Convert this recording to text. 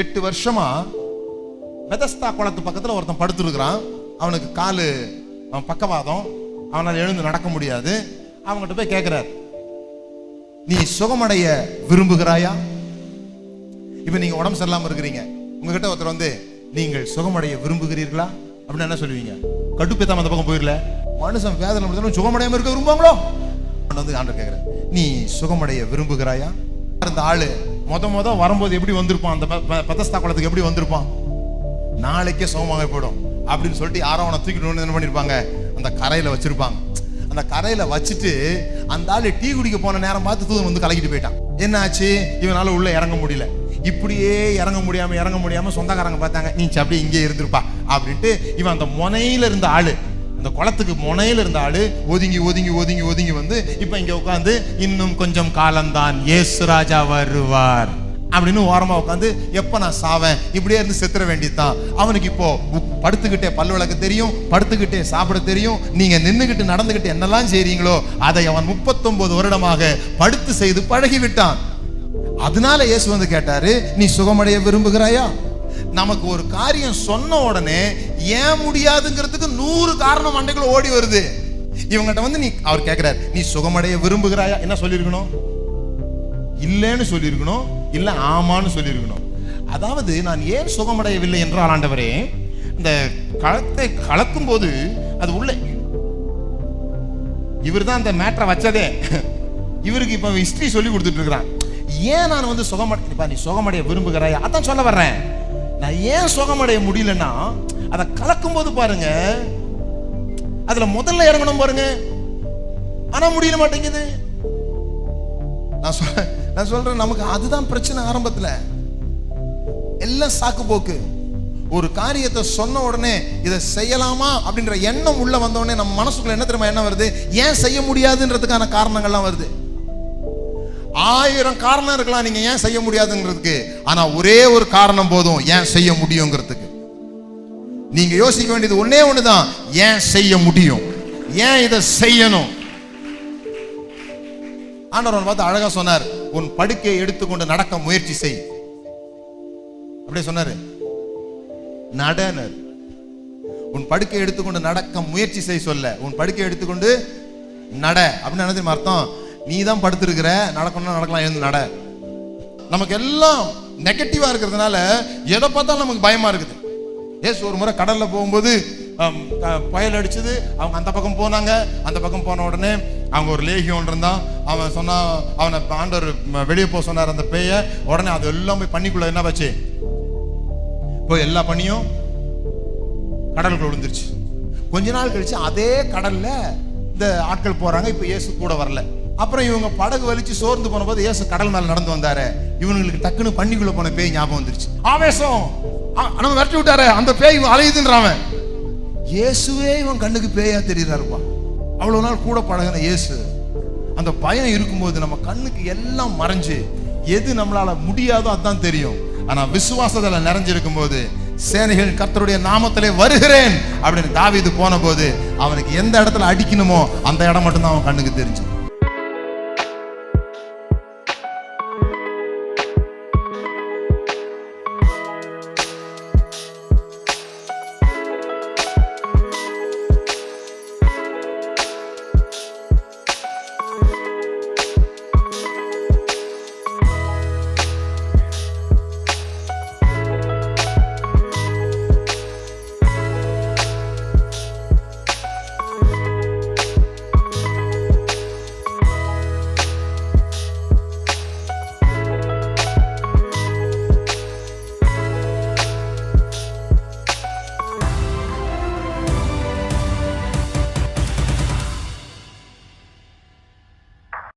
எட்டு வருஷமா பெதஸ்தா குளத்து பக்கத்தில் ஒருத்தன் படுத்துருக்கிறான். அவனுக்கு காலு அவன் பக்கவாதம். அவனால் எழுந்து நடக்க முடியாது. அவங்ககிட்ட போய் கேட்குறாரு நீ சுகமடைய விரும்புகிறாயா? இப்போ நீங்கள் உடம்பு சரியில்லாமல் இருக்கிறீங்க. உங்ககிட்ட ஒருத்தர் வந்து நீங்கள் சுகமடைய விரும்புகிறீர்களா? அப்படின்னு என்ன சொல்லுவீங்க? கட்டுப்பித்தாம அந்த பக்கம் போயிடல மனுஷன் வேதனை முடிஞ்சாலும் சுகமடையாமல் இருக்க விரும்புவாங்களோ? வந்து ஆண்டு கேட்குறேன் நீ சுகமடைய விரும்புகிறாயா? அந்த ஆளு முத முத வரும்போது எப்படி வந்திருப்பான்? அந்த பதஸ்தா குளத்துக்கு எப்படி வந்திருப்பான்? நாளைக்கே சுகமாக போயிடும் அப்படின்னு சொல்லிட்டு யாரோ அவனை தூக்கிட்டு என்ன பண்ணிருப்பாங்க? அந்த கரையில் வச்சிருப்பாங்க. அந்த கரையில் வச்சுட்டு அந்த ஆள் டீ குடிக்க போன நேரம் பார்த்து தூதன் வந்து கலக்கிட்டு போயிட்டான். என்னாச்சு? இவனால் உள்ளே இறங்க முடியல. இப்படியே இறங்க முடியாமல் இறங்க முடியாமல் சொந்தக்காரங்க பார்த்தாங்க. நீ அப்படியே இங்கே இருந்திருப்பா அப்படின்ட்டு இவன் அந்த முனையில இருந்த ஆள் அந்த குளத்துக்கு முனையில இருந்த ஆளு ஒதுங்கி ஒதுங்கி ஒதுங்கி ஒதுங்கி வந்து இப்போ இங்கே உட்காந்து இன்னும் கொஞ்சம் காலம்தான் இயேசு ராஜா வருவார் அப்படின்னு ஓரமா உட்காந்து எப்போ நான் சாவேன்? இப்படியே இருந்து செத்துற வேண்டியதுதான். அவனுக்கு இப்போ படுத்துக்கிட்டே பல் விளக்க தெரியும் படுத்துக்கிட்டே சாப்பிட தெரியும். நீங்க நின்றுக்கிட்டு நடந்துக்கிட்டு என்னெல்லாம் செய்றீங்களோ அதை அவன் முப்பத்தொன்பது வருடமாக படுத்து செய்து பழகி விட்டான் அதனால இயேசு வந்து கேட்டாரு நீ சுகமடைய விரும்புகிறாயா? நமக்கு ஒரு காரியம் சொன்ன உடனே ஏன் முடியாதுங்கிறதுக்கு நூறு காரணம் மண்டைக்குள்ள ஓடி வருது. இவங்ககிட்ட வந்து நீ அவர் கேட்கிறார் நீ சுகமடைய விரும்புகிறாயா? என்ன சொல்லியிருக்கணும்? இல்லைன்னு சொல்லியிருக்கணும் இல்லை ஆமான்னு சொல்லியிருக்கணும். அதாவது நான் ஏன் சுகமடையவில்லை என்றால் ஆண்டவரே இந்த களத்தை கலக்கும் போது அது உள்ள இவர் தான் அந்த மேட்டரை வச்சதே. இவருக்கு இப்ப ஹிஸ்ட்ரி சொல்லி கொடுத்துட்டு இருக்கிறான். ஏன் நான் வந்து சுகமடைப்பா நீ சுகமடைய விரும்புகிறாய்? அதான் சொல்ல வர்றேன். நான் ஏன் சுகமடைய முடியலன்னா அதை கலக்கும் போது பாருங்க அதுல முதல்ல இறங்கணும் பாருங்க. ஆனா முடியல மாட்டேங்குது. நான் சொல்றேன் நான் சொல்றேன் நமக்கு அதுதான் பிரச்சனை ஆரம்பத்துல. எல்லாம் சாக்கு போக்கு. ஒரு காரியத்தை சொன்ன உடனே இதை செய்யலாமா அப்படின்ற எண்ணம் உள்ள வந்த உடனே நம்ம மனசுக்குள்ள என்ன தெரியுமா என்ன வருது? ஏன் செய்ய முடியாதுன்றதுக்கான காரணங்கள்லாம் வருது. ஆயிரம் காரணம் இருக்கலாம் நீங்க ஏன் செய்ய முடியாதுங்கிறதுக்கு. ஆனா ஒரே ஒரு காரணம் போதும் ஏன் செய்ய முடியுங்கிறதுக்கு. நீங்க யோசிக்க வேண்டியது ஒன்னே ஒண்ணுதான் ஏன் செய்ய முடியும்? ஏன் இதை செய்யணும்? ஆண்டவர் பார்த்து அழகா சொன்னார் உன் படுக்கையை எடுத்துக்கொண்டு நடக்க முயற்சி செய். அப்படியே சொன்னாரு. நடனர். உன் படுக்கை எடுத்துக்கொண்டு நடக்க முயற்சி செய் சொல்ல. உன் படுக்கை எடுத்துக்கொண்டு நட. அப்படின்னு என்ன தெரியுமா அர்த்தம்? நீ தான் படுத்திருக்கிற நடக்கணும்னா நடக்கலாம் எழுந்து நட. நமக்கு எல்லாம் நெகட்டிவா இருக்கிறதுனால எதை பார்த்தாலும் நமக்கு பயமா இருக்குது. ஏசு ஒரு முறை கடல்ல போகும்போது புயல் அடிச்சது அவங்க அந்த பக்கம் போனாங்க அந்த பக்கம் போன உடனே அவங்க ஒரு லேகியம் இருந்தான். அவன் சொன்னான் அவனை ஆண்டவர் வெளியே போக சொன்னார் அந்த பேய. உடனே அது எல்லாம் போய் பண்ணிக்குள்ள என்ன வச்சு போய் எல்லா பண்ணியும் கடலுக்குள்ள விழுந்துருச்சு. கொஞ்ச நாள் கழிச்சு அதே கடல்ல இந்த ஆட்கள் போறாங்க இப்போ இயேசு கூட வரல. அப்புறம் இவங்க படகு வலிச்சு சோர்ந்து போனபோது ஏசு கடல் மேல நடந்து வந்தாரு. இவங்களுக்கு டக்குன்னு பண்ணிக்குள்ள போன பேய் ஞாபகம் வந்துருச்சு. ஆவேசம். ஆ, நம்ம விரட்டி விட்டாரு அந்த பேய் இவன் அலையுதுன்றாவன் இயேசுவே இவன் கண்ணுக்கு பேயா தெரியறாருப்பா. அவ்வளவு நாள் கூட பழகின இயேசு அந்த பயம் இருக்கும்போது நம்ம கண்ணுக்கு எல்லாம் மறைஞ்சு எது நம்மளால முடியாதோ அதான் தெரியும். ஆனா விசுவாசத்துல நிறைஞ்சிருக்கும் போது சேனைகள் கர்த்தருடைய நாமத்திலே வருகிறேன் அப்படின்னு தாவிது போன போது அவனுக்கு எந்த இடத்துல அடிக்கணுமோ அந்த இடம் மட்டும்தான் அவன் கண்ணுக்கு தெரிஞ்சு